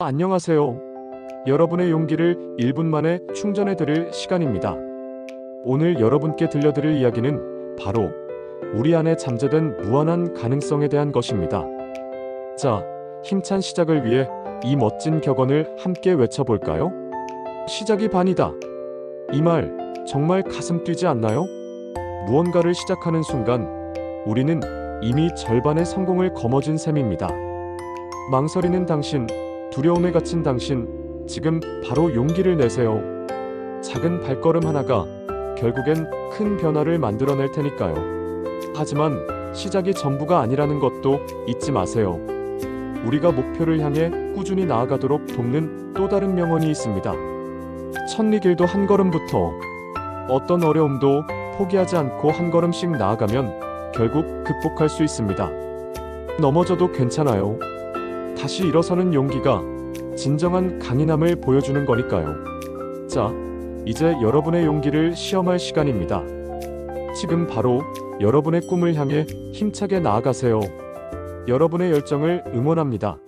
안녕하세요. 여러분의 용기를 1분 만에 충전해 드릴 시간입니다. 오늘 여러분께 들려드릴 이야기는 바로 우리 안에 잠재된 무한한 가능성에 대한 것입니다. 자, 힘찬 시작을 위해 이 멋진 격언을 함께 외쳐볼까요? 시작이 반이다. 이 말 정말 가슴 뛰지 않나요? 무언가를 시작하는 순간 우리는 이미 절반의 성공을 거머쥔 셈입니다. 망설이는 당신, 두려움에 갇힌 당신, 지금 바로 용기를 내세요. 작은 발걸음 하나가 결국엔 큰 변화를 만들어낼 테니까요. 하지만 시작이 전부가 아니라는 것도 잊지 마세요. 우리가 목표를 향해 꾸준히 나아가도록 돕는 또 다른 명언이 있습니다. 천리 길도 한 걸음부터 어떤 어려움도 포기하지 않고 한 걸음씩 나아가면 결국 극복할 수 있습니다. 넘어져도 괜찮아요. 다시 일어서는 용기가 진정한 강인함을 보여주는 거니까요. 자, 이제 여러분의 용기를 시험할 시간입니다. 지금 바로 여러분의 꿈을 향해 힘차게 나아가세요. 여러분의 열정을 응원합니다.